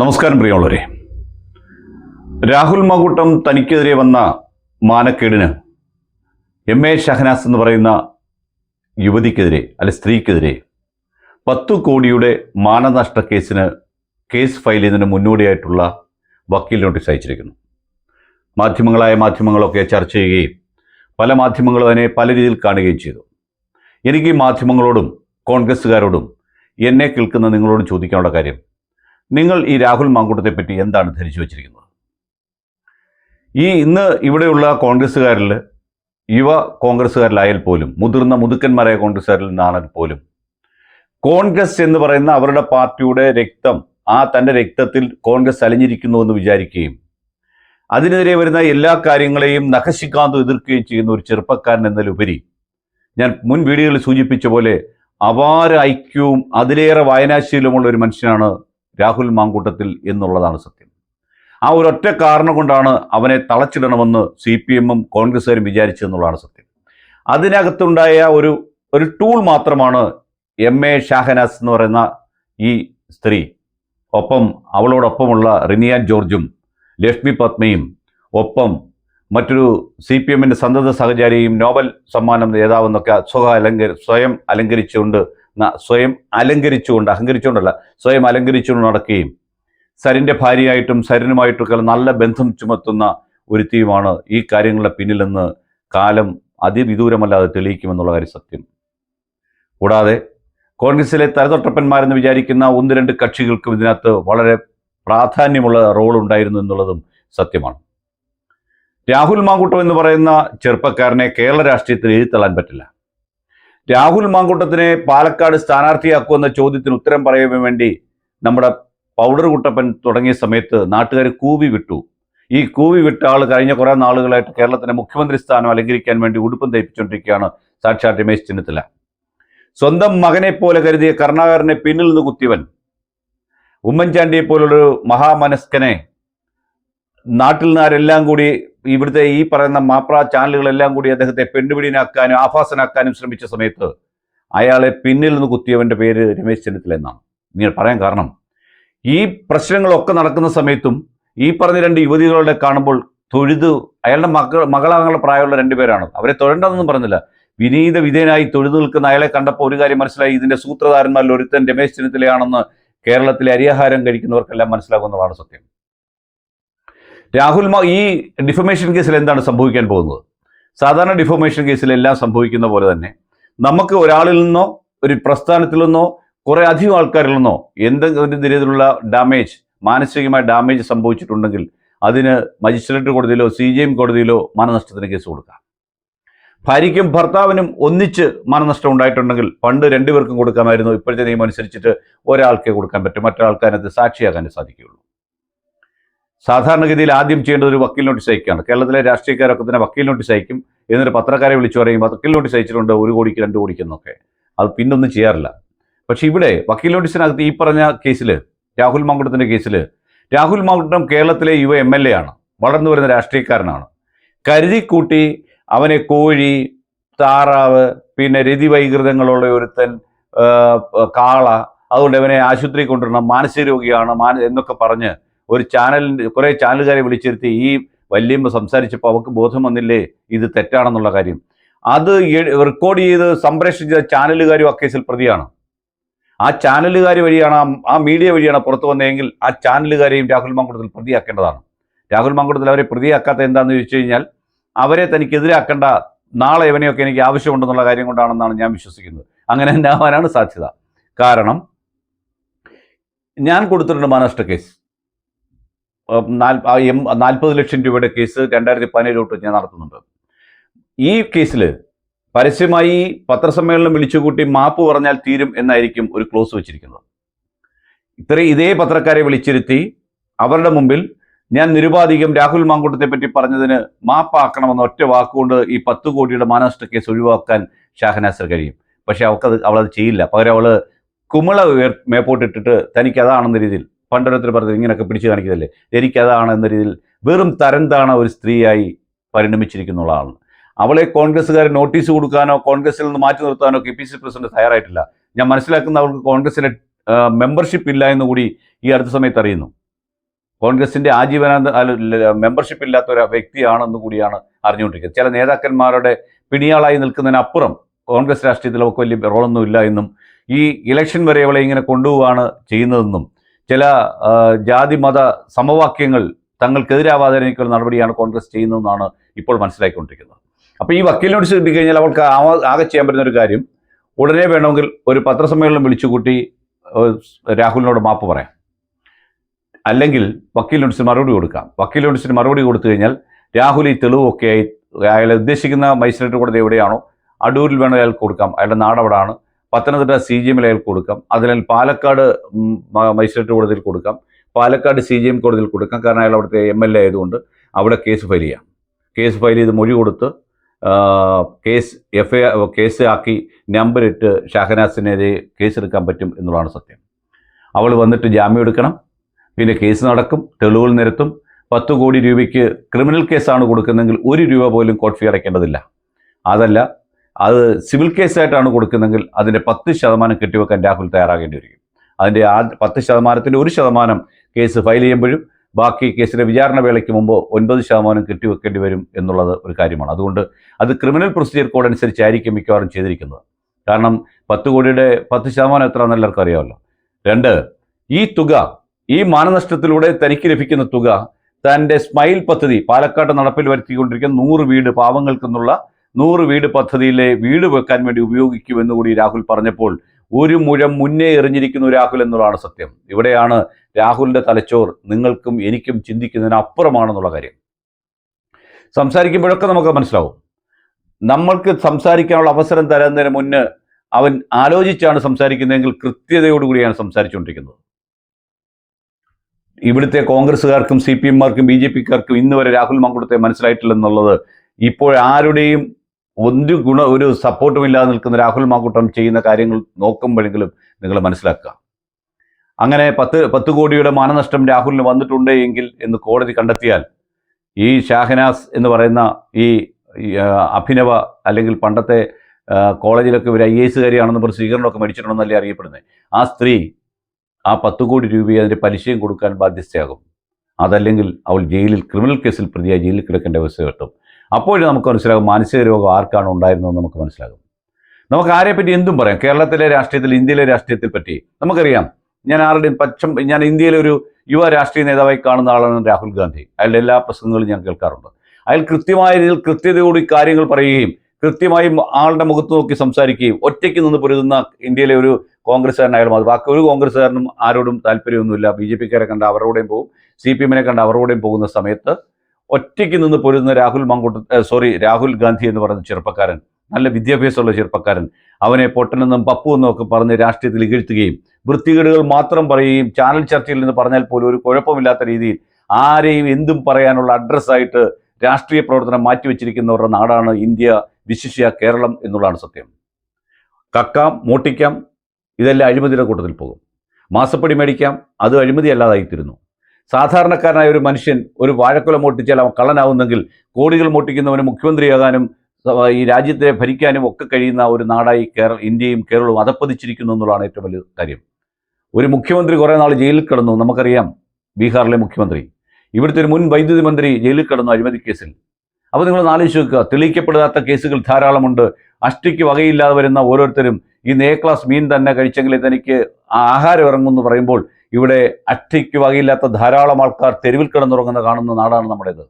നമസ്കാരം പ്രിയമുള്ളവരെ. രാഹുൽ മാകൂട്ടം തനിക്കെതിരെ വന്ന മാനക്കേടിന് എം എ ഷഹനാസ് എന്ന് പറയുന്ന യുവതിക്കെതിരെ അല്ലെ സ്ത്രീക്കെതിരെ പത്തു കോടിയുടെ മാനനഷ്ട കേസിന് കേസ് ഫയൽ ചെയ്യുന്നതിന് മുന്നോടിയായിട്ടുള്ള വക്കീൽ നോട്ടീസ് അയച്ചിരിക്കുന്നു. മാധ്യമങ്ങളായ മാധ്യമങ്ങളൊക്കെ ചർച്ച ചെയ്യുകയും പല മാധ്യമങ്ങളും അതിനെ പല രീതിയിൽ കാണുകയും ചെയ്തു. എനിക്ക് മാധ്യമങ്ങളോടും കോൺഗ്രസ്സുകാരോടും എന്നെ കേൾക്കുന്ന നിങ്ങളോട് ചോദിക്കാനുള്ള കാര്യം നിങ്ങൾ ഈ രാഹുൽ മാങ്കൂട്ടത്തെ പറ്റി എന്താണ് ധരിച്ചു വച്ചിരിക്കുന്നത്? ഈ ഇന്ന് ഇവിടെയുള്ള കോൺഗ്രസ്സുകാരിൽ യുവ കോൺഗ്രസ്സുകാരിലായാൽ പോലും മുതിർന്ന മുതുക്കന്മാരായ കോൺഗ്രസ്സുകാരിൽ നിന്നാണെങ്കിൽ പോലും കോൺഗ്രസ് എന്ന് പറയുന്ന അവരുടെ പാർട്ടിയുടെ രക്തം ആ തന്റെ രക്തത്തിൽ കോൺഗ്രസ് അലിഞ്ഞിരിക്കുന്നു എന്ന് വിചാരിക്കുകയും അതിനെതിരെ വരുന്ന എല്ലാ കാര്യങ്ങളെയും നഖശിക്കാന്തം എതിർക്കുകയും ചെയ്യുന്ന ഒരു ചെറുപ്പക്കാരൻ എന്നതിലുപരി ഞാൻ മുൻ വീഡിയോകളിൽ സൂചിപ്പിച്ച പോലെ അപാര ഐക്യവും അതിലേറെ വായനാശീലമുള്ള ഒരു മനുഷ്യനാണ് രാഹുൽ മാങ്കൂട്ടത്തിൽ എന്നുള്ളതാണ് സത്യം. ആ ഒരൊറ്റ കാരണം കൊണ്ടാണ് അവനെ തളച്ചിടണമെന്ന് സി പി എമ്മും കോൺഗ്രസ്സുകാരും വിചാരിച്ചതെന്നുള്ളതാണ് സത്യം. അതിനകത്തുണ്ടായ ഒരു ഒരു ടൂൾ മാത്രമാണ് എം എ ഷാഹനാസ് എന്ന് പറയുന്ന ഈ സ്ത്രീ. ഒപ്പം അവളോടൊപ്പമുള്ള റിനിയാൻ ജോർജും ലക്ഷ്മി പത്മയും ഒപ്പം മറ്റൊരു സി പി എമ്മിന്റെ സന്തത സഹചാരിയും നോബൽ സമ്മാനം നേതാവെന്നൊക്കെ സ്വയം അലങ്കരി സ്വയം അലങ്കരിച്ചുകൊണ്ട് സ്വയം അലങ്കരിച്ചുകൊണ്ട് അഹങ്കരിച്ചുകൊണ്ടല്ല സ്വയം അലങ്കരിച്ചുകൊണ്ട് നടക്കുകയും സരിന്റെ ഭാര്യയായിട്ടും സരിനുമായിട്ടൊക്കെ നല്ല ബന്ധം ചുമത്തുന്ന ഒരുത്തിയുമാണ് ഈ കാര്യങ്ങളുടെ പിന്നിലെന്ന് കാലം അതിവിദൂരമല്ലാതെ തെളിയിക്കുമെന്നുള്ള കാര്യം സത്യം. കൂടാതെ കോൺഗ്രസിലെ തലതൊട്ടപ്പന്മാരെന്ന് വിചാരിക്കുന്ന ഒന്ന് രണ്ട് കക്ഷികൾക്കും ഇതിനകത്ത് വളരെ പ്രാധാന്യമുള്ള റോൾ ഉണ്ടായിരുന്നു എന്നുള്ളതും സത്യമാണ്. രാഹുൽ മാങ്കൂട്ടം എന്ന് പറയുന്ന ചെറുപ്പക്കാരനെ കേരള രാഷ്ട്രീയത്തിൽ എഴുത്തള്ളാൻ പറ്റില്ല. രാഹുൽ മാങ്കൂട്ടത്തിനെ പാലക്കാട് സ്ഥാനാർത്ഥിയാക്കുമെന്ന ചോദ്യത്തിന് ഉത്തരം പറയാൻ വേണ്ടി നമ്മുടെ പൗഡർ കുട്ടപ്പൻ തുടങ്ങിയ സമയത്ത് നാട്ടുകാർ കൂവി വിട്ടു. ഈ കൂവി വിട്ട ആൾ കഴിഞ്ഞ കുറേ നാളുകളായിട്ട് കേരളത്തിന്റെ മുഖ്യമന്ത്രി സ്ഥാനം അലങ്കരിക്കാൻ വേണ്ടി ഉടുപ്പം തയ്പ്പിച്ചുകൊണ്ടിരിക്കുകയാണ് സാക്ഷാത് രമേശ് ചെന്നിത്തല. സ്വന്തം മകനെ പോലെ കരുതിയ കർണാകരനെ പിന്നിൽ നിന്ന് കുത്തിയവൻ ഉമ്മൻചാണ്ടിയെ പോലുള്ളൊരു മഹാമനസ്കനെ നാട്ടിൽ നിന്നാരെല്ലാം കൂടി ഇവിടുത്തെ ഈ പറയുന്ന മാപ്ര ചാനലുകളെല്ലാം കൂടി അദ്ദേഹത്തെ പെണ്ണുപിടിനാക്കാനും ആഭാസനാക്കാനും ശ്രമിച്ച സമയത്ത് അയാളെ പിന്നിൽ നിന്ന് കുത്തിയവന്റെ പേര് രമേശ് ചെന്നിത്തല എന്നാണ്. നിങ്ങൾ പറയാൻ കാരണം ഈ പ്രശ്നങ്ങളൊക്കെ നടക്കുന്ന സമയത്തും ഈ പറഞ്ഞ രണ്ട് യുവതികളുടെ കാണുമ്പോൾ തൊഴുത് അയാളുടെ മക്കൾ മകളാകാനുള്ള പ്രായമുള്ള രണ്ടുപേരാണ് അവരെ തൊഴേണ്ടതെന്നും പറഞ്ഞില്ല. വിനീത വിധേയനായി തൊഴുതു നിൽക്കുന്ന അയാളെ കണ്ടപ്പോൾ ഒരു കാര്യം മനസ്സിലായി. ഇതിന്റെ സൂത്രധാരന്മാരിൽ ഒരുത്തൻ രമേശ് ചെന്നിത്തലയാണെന്ന് കേരളത്തിലെ അരിയാഹാരം കഴിക്കുന്നവർക്കെല്ലാം മനസ്സിലാകുന്നതാണ് സത്യം. രാഹുൽ മാ ഈ ഡിഫമേഷൻ കേസിൽ എന്താണ് സംഭവിക്കാൻ പോകുന്നത്? സാധാരണ ഡിഫമേഷൻ കേസിൽ എല്ലാം സംഭവിക്കുന്ന പോലെ തന്നെ നമുക്ക് ഒരാളിൽ നിന്നോ ഒരു പ്രസ്ഥാനത്തിൽ നിന്നോ കുറെ അധികം ആൾക്കാരിൽ നിന്നോ എന്തെങ്കിലും ഡാമേജ് മാനസികമായ ഡാമേജ് സംഭവിച്ചിട്ടുണ്ടെങ്കിൽ അതിന് മജിസ്ട്രേറ്റ് കോടതിയിലോ സി ജി എം കോടതിയിലോ മാനനഷ്ടത്തിന് കേസ് കൊടുക്കാം. ഭാര്യയ്ക്കും ഭർത്താവിനും ഒന്നിച്ച് മാനനഷ്ടം ഉണ്ടായിട്ടുണ്ടെങ്കിൽ പണ്ട് രണ്ടുപേർക്കും കൊടുക്കാമായിരുന്നു. ഇപ്പോഴത്തെ നിയമം അനുസരിച്ചിട്ട് ഒരാൾക്കേ കൊടുക്കാൻ പറ്റും. മറ്റൊരാൾക്ക് അതിനകത്ത് സാക്ഷിയാകാനേ സാധിക്കുകയുള്ളൂ. സാധാരണഗതിയിൽ ആദ്യം ചെയ്യേണ്ടത് ഒരു വക്കീൽ നോട്ടീസ് അയക്കുകയാണ്. കേരളത്തിലെ രാഷ്ട്രീയക്കാരൊക്കെ തന്നെ വക്കീൽ നോട്ടീസ് അയക്കും. എന്നിട്ട് പത്രക്കാരെ വിളിച്ചു പറയും വക്കീൽ നോട്ടീസ് അയച്ചിട്ടുണ്ട് ഒരു കോടിക്ക് രണ്ട് കോടിക്ക് എന്നൊക്കെ അത് പിന്നൊന്നും ചെയ്യാറില്ല. പക്ഷേ ഇവിടെ വക്കീൽ നോട്ടീസിനകത്ത് ഈ പറഞ്ഞ കേസിൽ രാഹുൽ മാങ്കുട്ടത്തിന്റെ കേസിൽ രാഹുൽ മാങ്കുട്ടം കേരളത്തിലെ യുവ എം എൽ എ ആണ്. വളർന്നു വരുന്ന രാഷ്ട്രീയക്കാരനാണ്. കരുതിക്കൂട്ടി അവനെ കോഴി താറാവ് പിന്നെ രതിവൈകൃതങ്ങളുള്ള ഒരുത്തൻ കാള അതുകൊണ്ട് അവനെ ആശുപത്രി കൊണ്ടുവരണം മാനസിക രോഗിയാണ് മാന എന്നൊക്കെ പറഞ്ഞ് ഒരു ചാനലിന്റെ കുറേ ചാനലുകാരെ വിളിച്ചിരുത്തി ഈ വല്യമ്മ സംസാരിച്ചപ്പോൾ അവർക്ക് ബോധം വന്നില്ലേ? ഇത് തെറ്റാണെന്നുള്ള കാര്യം. അത് റെക്കോർഡ് ചെയ്ത് സംപ്രേഷിച്ച ചാനലുകാരും ആ കേസിൽ പ്രതിയാണ്. ആ ചാനലുകാർ വഴിയാണ് ആ- മീഡിയ വഴിയാണ് പുറത്തു വന്നതെങ്കിൽ ആ ചാനലുകാരെയും രാഹുൽ മാങ്കുടത്തിൽ പ്രതിയാക്കേണ്ടതാണ്. രാഹുൽ മാങ്കുടത്തിൽ അവരെ പ്രതിയാക്കാത്ത എന്താണെന്ന് ചോദിച്ചു കഴിഞ്ഞാൽ അവരെ തനിക്കെതിരാക്കേണ്ട നാളെ ഇവനെയൊക്കെ എനിക്ക് ആവശ്യമുണ്ടെന്നുള്ള കാര്യം കൊണ്ടാണെന്നാണ് ഞാൻ വിശ്വസിക്കുന്നത്. അങ്ങനെ തന്നെ ആവാനാണ് സാധ്യത. കാരണം ഞാൻ കൊടുത്തിട്ടുണ്ട് മഹാരാഷ്ട്ര കേസ്. നാൽപ്പത് ലക്ഷം രൂപയുടെ കേസ് രണ്ടായിരത്തി പതിനേഴ് തൊട്ട് ഞാൻ നടത്തുന്നുണ്ട്. ഈ കേസിൽ പരസ്യമായി പത്രസമ്മേളനം വിളിച്ചുകൂട്ടി മാപ്പ് പറഞ്ഞാൽ തീരും എന്നായിരിക്കും ഒരു ക്ലോസ് വെച്ചിരിക്കുന്നത്. ഇത്രയും ഇതേ പത്രക്കാരെ വിളിച്ചിരുത്തി അവരുടെ മുമ്പിൽ ഞാൻ നിരുപാധികം രാഹുൽ മാങ്കൂട്ടത്തെ പറ്റി പറഞ്ഞതിന് മാപ്പാക്കണമെന്ന ഒറ്റ വാക്കുകൊണ്ട് ഈ പത്ത് കോടിയുടെ മാനനഷ്ട കേസ് ഒഴിവാക്കാൻ ഷാഹനാസർ കഴിയും. പക്ഷെ അവൾക്കത് അവളത് ചെയ്യില്ല. പകരം അവൾ കുമിള മേപ്പോട്ടിട്ടിട്ട് തനിക്ക് അതാണെന്ന രീതിയിൽ പണ്ടൊരുത്തർ പറഞ്ഞത് ഇങ്ങനെയൊക്കെ പിടിച്ചു കാണിക്കുന്നതല്ലേ? എനിക്കതാണ് എന്ന രീതിയിൽ വെറും തരന്താണ് ഒരു സ്ത്രീയായി പരിണമിച്ചിരിക്കുന്ന ആളാണ് അവളെ കോൺഗ്രസ്സുകാരെ നോട്ടീസ് കൊടുക്കാനോ കോൺഗ്രസ്സിൽ നിന്ന് മാറ്റി നിർത്താനോ കെ പി സി പ്രസിഡന്റ് തയ്യാറായിട്ടില്ല. ഞാൻ മനസ്സിലാക്കുന്ന അവൾക്ക് കോൺഗ്രസിലെ മെമ്പർഷിപ്പ് ഇല്ല എന്ന് കൂടി ഈ അടുത്ത സമയത്ത് അറിയുന്നു. കോൺഗ്രസിന്റെ ആജീവനാന്ത മെമ്പർഷിപ്പ് ഇല്ലാത്ത ഒരു വ്യക്തിയാണെന്ന് കൂടിയാണ് അറിഞ്ഞുകൊണ്ടിരിക്കുന്നത്. ചില നേതാക്കന്മാരുടെ പിണിയാളായി നിൽക്കുന്നതിനപ്പുറം കോൺഗ്രസ് രാഷ്ട്രീയത്തിൽ അവർക്ക് വലിയ റോളൊന്നും ഇല്ല എന്നും ഈ ഇലക്ഷൻ വരെ അവളെ ഇങ്ങനെ കൊണ്ടുപോവാണ് ചെയ്യുന്നതെന്നും ചില ജാതി മത സമവാക്യങ്ങൾ തങ്ങൾക്കെതിരാവാതെ നടപടിയാണ് കോൺഗ്രസ് ചെയ്യുന്നതെന്നാണ് ഇപ്പോൾ മനസ്സിലാക്കിക്കൊണ്ടിരിക്കുന്നത് അപ്പോൾ ഈ വക്കീൽ നോട്ടീസ് കഴിഞ്ഞാൽ അവൾക്ക് ആകെ ചെയ്യാൻ പറ്റുന്ന ഒരു കാര്യം ഉടനെ വേണമെങ്കിൽ ഒരു പത്രസമ്മേളനം വിളിച്ചുകൂട്ടി രാഹുലിനോട് മാപ്പ് പറയാം. അല്ലെങ്കിൽ വക്കീൽ നോട്ടീസിന് മറുപടി കൊടുക്കാം. വക്കീൽ നോട്ടീസിന് മറുപടി കൊടുത്തു കഴിഞ്ഞാൽ രാഹുൽ ഈ തെളിവൊക്കെ ആയി അയാൾ ഉദ്ദേശിക്കുന്ന മജിസ്ട്രേറ്റ് കോടതി എവിടെയാണോ അടൂരിൽ വേണമെങ്കിൽ അയാൾക്ക് കൊടുക്കാം. അയാളുടെ നാടവിടാണ്. പത്തനംതിട്ട സി ജി എം കൊടുക്കാം. അതിനാൽ പാലക്കാട് മജിസ്ട്രേറ്റ് കോടതിയിൽ കൊടുക്കാം. പാലക്കാട് സി ജി എം കോടതിയിൽ കൊടുക്കാം. കാരണം അയാൾ അവിടുത്തെ എം എൽ എ ആയതുകൊണ്ട് അവിടെ കേസ് ഫയൽ ചെയ്യാം. കേസ് ഫയൽ ചെയ്ത് മൊഴി കൊടുത്ത് കേസ് എഫ് ഐ കേസ് ആക്കി നമ്പറിട്ട് ഷാഹനാസിനെതിരെ കേസെടുക്കാൻ പറ്റും എന്നുള്ളതാണ് സത്യം. അവൾ വന്നിട്ട് ജാമ്യം എടുക്കണം. പിന്നെ കേസ് നടക്കും തെളിവുകൾ നിരത്തും. പത്ത് കോടി രൂപയ്ക്ക് ക്രിമിനൽ കേസാണ് കൊടുക്കുന്നതെങ്കിൽ ഒരു രൂപ പോലും കോർട്ട് ഫീ അടയ്ക്കേണ്ടതില്ല. അതല്ല അത് സിവിൽ കേസായിട്ടാണ് കൊടുക്കുന്നതെങ്കിൽ അതിന്റെ പത്ത് ശതമാനം കെട്ടിവെക്കാൻ രാഹുൽ തയ്യാറാകേണ്ടി വരും. അതിന്റെ ആ പത്ത് ശതമാനത്തിന്റെ ഒരു ശതമാനം കേസ് ഫയൽ ചെയ്യുമ്പോഴും ബാക്കി കേസിന്റെ വിചാരണ വേളയ്ക്ക് മുമ്പ് ഒൻപത് ശതമാനം കെട്ടിവെക്കേണ്ടി വരും എന്നുള്ളത് ഒരു കാര്യമാണ്. അതുകൊണ്ട് അത് ക്രിമിനൽ പ്രൊസീജിയർ കോഡ് അനുസരിച്ചായിരിക്കും മിക്കവാറും ചെയ്തിരിക്കുന്നത്. കാരണം പത്ത് കോടിയുടെ പത്ത് ശതമാനം എത്ര എല്ലാവർക്കും അറിയാമല്ലോ. രണ്ട് ഈ തുക ഈ മാനനഷ്ടത്തിലൂടെ തനിക്ക് ലഭിക്കുന്ന തുക തന്റെ സ്മൈൽ പദ്ധതി പാലക്കാട് നടപ്പിൽ വരുത്തിക്കൊണ്ടിരിക്കുന്ന നൂറ് വീട് പാവങ്ങൾക്കെന്നുള്ള നൂറ് വീട് പദ്ധതിയിലെ വീട് വെക്കാൻ വേണ്ടി ഉപയോഗിക്കുമെന്ന് കൂടി രാഹുൽ പറഞ്ഞപ്പോൾ ഒരു മുഴം മുന്നേ എറിഞ്ഞിരിക്കുന്നു രാഹുൽ എന്നുള്ളതാണ് സത്യം. ഇവിടെയാണ് രാഹുലിന്റെ തലച്ചോർ. നിങ്ങൾക്കും എനിക്കും ചിന്തിക്കുന്നതിന് അപ്പുറമാണെന്നുള്ള കാര്യം. സംസാരിക്കുമ്പോഴൊക്കെ നമുക്ക് മനസ്സിലാവും. നമ്മൾക്ക് സംസാരിക്കാനുള്ള അവസരം തരുന്നതിന് മുന്ന് അവൻ ആലോചിച്ചാണ് സംസാരിക്കുന്നതെങ്കിൽ കൃത്യതയോടുകൂടിയാണ് സംസാരിച്ചുകൊണ്ടിരിക്കുന്നത്. ഇവിടുത്തെ കോൺഗ്രസ്സുകാർക്കും സി പി എമ്മാർക്കും ബി ജെ പിക്കാർക്കും ഇന്ന് വരെ രാഹുൽ മങ്കുളത്തെ മനസ്സിലായിട്ടില്ലെന്നുള്ളത് ഇപ്പോൾ ആരുടെയും ഒരു ഗുണ ഒരു സപ്പോർട്ടും ഇല്ലാതെ നിൽക്കുന്ന രാഹുൽ മാക്കൂട്ടം ചെയ്യുന്ന കാര്യങ്ങൾ നോക്കുമ്പോഴെങ്കിലും നിങ്ങൾ മനസ്സിലാക്കുക. അങ്ങനെ പത്ത് പത്ത് കോടിയുടെ മാനനഷ്ടം രാഹുലിന് വന്നിട്ടുണ്ട് എങ്കിൽ എന്ന് കോടതി കണ്ടെത്തിയാൽ ഈ ഷാഹനാസ് എന്ന് പറയുന്ന ഈ അഭിനവ അല്ലെങ്കിൽ പണ്ടത്തെ കോളേജിലൊക്കെ ഒരു ഐ എസ് കാരിയാണെന്ന് പറഞ്ഞ് സ്വീകരണമൊക്കെ മേടിച്ചിട്ടുണ്ടെന്നല്ലേ അറിയപ്പെടുന്നത് ആ സ്ത്രീ ആ പത്ത് കോടി രൂപയെ അതിന്റെ പലിശയും കൊടുക്കാൻ ബാധ്യസ്ഥയാകും. അതല്ലെങ്കിൽ അവൾ ജയിലിൽ ക്രിമിനൽ കേസിൽ പ്രതിയായി ജയിലിൽ കിടക്കേണ്ട അവസ്ഥ കിട്ടും അപ്പോഴും നമുക്ക് മനസ്സിലാകും മാനസിക രോഗം ആർക്കാണ് ഉണ്ടായിരുന്നതെന്ന് നമുക്ക് മനസ്സിലാകും. നമുക്ക് ആരെപ്പറ്റി എന്തും പറയാം? കേരളത്തിലെ രാഷ്ട്രീയത്തിൽ ഇന്ത്യയിലെ രാഷ്ട്രീയത്തിൽ പറ്റി നമുക്കറിയാം. ഞാൻ ആരുടെയും പച്ചം ഞാൻ ഇന്ത്യയിലെ ഒരു യുവ രാഷ്ട്രീയ നേതാവായി കാണുന്ന ആളാണ് രാഹുൽ ഗാന്ധി. അയാളുടെ എല്ലാ പ്രസംഗങ്ങളും ഞാൻ കേൾക്കാറുണ്ട്. അയാൾ കൃത്യമായ രീതിയിൽ കൃത്യതയോട് കാര്യങ്ങൾ പറയുകയും കൃത്യമായി ആളുടെ മുഖത്ത് നോക്കി സംസാരിക്കുകയും ഒറ്റയ്ക്ക് നിന്ന് പൊരുതുന്ന ഇന്ത്യയിലെ ഒരു കോൺഗ്രസ്സുകാരനായാലും അത് ബാക്കി ഒരു കോൺഗ്രസ്സുകാരനും ആരോടും താല്പര്യമൊന്നുമില്ല. ബി ജെ പിക്കാരെ കണ്ട അവരോടെയും പോകും. സി പി എമ്മിനെ കണ്ട അവരോടെയും പോകുന്ന സമയത്ത് ഒറ്റയ്ക്ക് നിന്ന് പൊരുതുന്ന രാഹുൽ മങ്കൂട്ട സോറി രാഹുൽ ഗാന്ധി എന്ന് പറയുന്ന ചെറുപ്പക്കാരൻ നല്ല വിദ്യാഭ്യാസമുള്ള ചെറുപ്പക്കാരൻ അവനെ പൊട്ടനെന്നും പപ്പു എന്നും ഒക്കെ പറഞ്ഞ് രാഷ്ട്രീയത്തിൽ ഇകഴ്ത്തുകയും വൃത്തികേടുകൾ മാത്രം പറയുകയും ചാനൽ ചർച്ചയിൽ നിന്ന് പറഞ്ഞാൽ പോലും ഒരു കുഴപ്പമില്ലാത്ത രീതിയിൽ ആരെയും എന്തും പറയാനുള്ള അഡ്രസ്സായിട്ട് രാഷ്ട്രീയ പ്രവർത്തനം മാറ്റിവെച്ചിരിക്കുന്നവരുടെ നാടാണ് ഇന്ത്യ വിശിഷ്യ കേരളം എന്നുള്ളതാണ് സത്യം. കക്കാം മോട്ടിക്കാം ഇതെല്ലാം അഴിമതിയുടെ കൂട്ടത്തിൽ പോകും. മാസപ്പടി മേടിക്കാം അത് അഴിമതി അല്ലാതായിത്തീരുന്നു സാധാരണക്കാരനായ ഒരു മനുഷ്യൻ ഒരു വാഴക്കുല മോട്ടിച്ചാൽ അവൻ കള്ളനാവുന്നെങ്കിൽ കോടികൾ മോട്ടിക്കുന്നവന് മുഖ്യമന്ത്രിയാകാനും ഈ രാജ്യത്തെ ഭരിക്കാനും ഒക്കെ കഴിയുന്ന ഒരു നാടായി കേരള ഇന്ത്യയും കേരളവും അതപ്പതിച്ചിരിക്കുന്നു എന്നുള്ളതാണ് ഏറ്റവും വലിയ കാര്യം. ഒരു മുഖ്യമന്ത്രി കുറേ നാൾ ജയിലിൽ കിടന്നു. നമുക്കറിയാം ബീഹാറിലെ മുഖ്യമന്ത്രി. ഇവിടുത്തെ ഒരു മുൻ വൈദ്യുതി മന്ത്രി ജയിലിൽ കിടന്നു അഴിമതി കേസിൽ. അപ്പോൾ നിങ്ങൾ ആലോചിച്ച് വെക്കുക തെളിയിക്കപ്പെടാത്ത കേസുകൾ ധാരാളമുണ്ട്. അഷ്ടിക്ക് വകയില്ലാതെ വരുന്ന ഓരോരുത്തരും ഈ എ ക്ലാസ് മീൻ തന്നെ കഴിച്ചെങ്കിൽ തനിക്ക് ആഹാരം ഇറങ്ങുമെന്ന് പറയുമ്പോൾ ഇവിടെ അറ്റയ്ക്ക് വകയില്ലാത്ത ധാരാളം ആൾക്കാർ തെരുവിൽ കിടന്നുറങ്ങുന്ന കാണുന്ന നാടാണ് നമ്മുടേത്.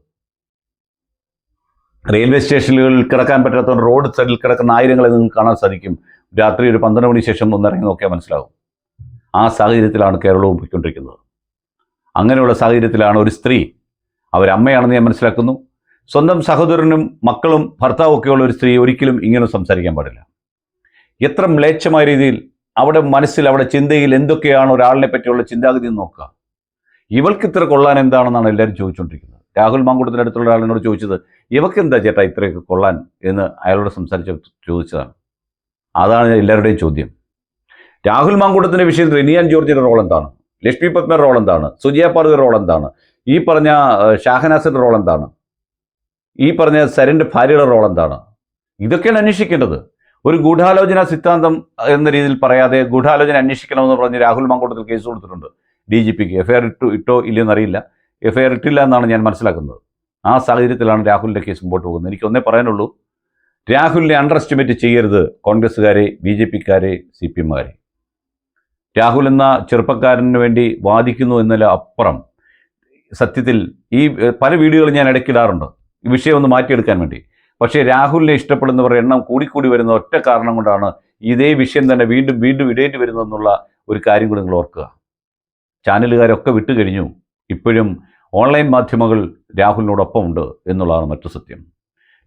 റെയിൽവേ സ്റ്റേഷനുകളിൽ കിടക്കാൻ പറ്റാത്ത റോഡ് സൈഡിൽ കിടക്കുന്ന ആയിരങ്ങളെ നിങ്ങൾക്ക് കാണാൻ സാധിക്കും. രാത്രി ഒരു പന്ത്രണ്ട് മണി ശേഷം ഒന്നിറങ്ങി നോക്കിയാൽ മനസ്സിലാവും ആ സാഹചര്യത്തിലാണ് കേരളവും പോയിക്കൊണ്ടിരിക്കുന്നത്. അങ്ങനെയുള്ള സാഹചര്യത്തിലാണ് ഒരു സ്ത്രീ അവരമ്മയാണെന്ന് ഞാൻ മനസ്സിലാക്കുന്നു. സ്വന്തം സഹോദരനും മക്കളും ഭർത്താവും ഒക്കെയുള്ള ഒരു സ്ത്രീ ഒരിക്കലും ഇങ്ങനെ സംസാരിക്കാൻ പാടില്ല. എത്ര മ്ലേച്ഛമായ രീതിയിൽ അവിടെ മനസ്സിൽ അവിടെ ചിന്തയിൽ എന്തൊക്കെയാണ് ഒരാളിനെ പറ്റിയുള്ള ചിന്താഗതി എന്ന് നോക്കുക. ഇവൾക്ക് ഇത്ര കൊള്ളാൻ എന്താണെന്നാണ് എല്ലാവരും ചോദിച്ചുകൊണ്ടിരിക്കുന്നത് രാഹുൽ മാങ്കുടത്തിന്റെ അടുത്തുള്ള ഒരാളിനോട് ചോദിച്ചത് ഇവക്ക് എന്താ ചേട്ടാ ഇത്രയൊക്കെ കൊള്ളാൻ? എന്ന് അയാളോട് സംസാരിച്ച് ചോദിച്ചതാണ്. അതാണ് എല്ലാവരുടെയും ചോദ്യം. രാഹുൽ മാങ്കൂട്ടത്തിന്റെ വിഷയത്തിൽ റിനിയാൻ ജോർജിന്റെ റോൾ എന്താണ്? ലക്ഷ്മി പത്മയുടെ റോൾ എന്താണ്? സുജിയ പാർവിയുടെ റോൾ എന്താണ്? ഈ പറഞ്ഞ ഷാഹനാസിന്റെ റോൾ എന്താണ്? ഈ പറഞ്ഞ സരന്റെ ഭാര്യയുടെ റോൾ എന്താണ്? ഇതൊക്കെയാണ് അന്വേഷിക്കേണ്ടത്. ഒരു ഗൂഢാലോചന സിദ്ധാന്തം എന്ന രീതിയിൽ പറയാതെ ഗൂഢാലോചന അന്വേഷിക്കണമെന്ന് പറഞ്ഞ് രാഹുൽ മാങ്കൂട്ടത്തിൽ കേസ് കൊടുത്തിട്ടുണ്ട്. ഡി ജി പിക്ക് എഫ്ഐആർ ഇട്ടു ഇട്ടോ ഇല്ലയെന്ന് അറിയില്ല എഫ്ഐആർ ഇട്ടില്ല എന്നാണ് ഞാൻ മനസ്സിലാക്കുന്നത്. ആ സാഹചര്യത്തിലാണ് രാഹുലിന്റെ കേസ് മുമ്പോട്ട് പോകുന്നത്. എനിക്ക് ഒന്നേ പറയാനുള്ളൂ. രാഹുലിനെ അണ്ടർ എസ്റ്റിമേറ്റ് ചെയ്യരുത് കോൺഗ്രസ്സുകാരെ ബി ജെ പിക്കാരെ സി പി എമ്മുകാരെ. രാഹുൽ എന്ന ചെറുപ്പക്കാരന് വേണ്ടി വാദിക്കുന്നു എന്നതിൽ അപ്പുറം സത്യത്തിൽ ഈ പല വീഡിയോകളും ഞാൻ ഇടയ്ക്കിടാറുണ്ട്. ഈ വിഷയം ഒന്ന് മാറ്റിയെടുക്കാൻ വേണ്ടി. പക്ഷേ രാഹുലിനെ ഇഷ്ടപ്പെടുന്നവരുടെ എണ്ണം കൂടിക്കൂടി വരുന്ന ഒറ്റ കാരണം കൊണ്ടാണ് ഇതേ വിഷയം തന്നെ വീണ്ടും വീണ്ടും ഇടേണ്ടി വരുന്നതെന്നുള്ള ഒരു കാര്യം കൂടി നിങ്ങൾ ഓർക്കുക. ചാനലുകാരൊക്കെ വിട്ടുകഴിഞ്ഞു ഇപ്പോഴും ഓൺലൈൻ മാധ്യമങ്ങൾ രാഹുലിനോടൊപ്പം ഉണ്ട് എന്നുള്ളതാണ് മറ്റു സത്യം.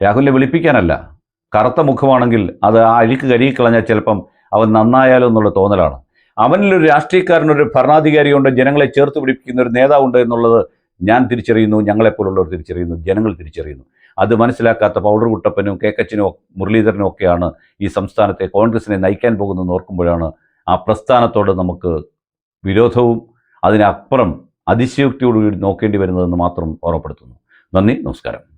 രാഹുലിനെ വിളിപ്പിക്കാനല്ല. കറുത്ത മുഖമാണെങ്കിൽ അത് ആ അഴുക്ക് കഴുകിക്കളഞ്ഞാൽ ചിലപ്പം അവൻ നന്നായാലോ എന്നുള്ള തോന്നലാണ്. അവനിലൊരു രാഷ്ട്രീയക്കാരനൊരു ഭരണാധികാരിയുണ്ട് ജനങ്ങളെ ചേർത്ത് പിടിപ്പിക്കുന്ന ഒരു നേതാവുണ്ട് എന്നുള്ളത് ഞാൻ തിരിച്ചറിയുന്നു. ഞങ്ങളെപ്പോലുള്ളവർ തിരിച്ചറിയുന്നു. ജനങ്ങൾ തിരിച്ചറിയുന്നു. അത് മനസ്സിലാക്കാത്ത പൗഡർ കുട്ടപ്പനും കെ കച്ചിനും മുരളീധരനും ഒക്കെയാണ് ഈ സംസ്ഥാനത്തെ കോൺഗ്രസിനെ നയിക്കാൻ പോകുന്നതെന്ന് ഓർക്കുമ്പോഴാണ് ആ പ്രസ്ഥാനത്തോട് നമുക്ക് വിരോധവും അതിനപ്പുറം അതിശയോക്തിയോടുകൂടി നോക്കേണ്ടി വരുന്നതെന്ന് മാത്രം ഓർമ്മപ്പെടുത്തുന്നു. നന്ദി നമസ്കാരം.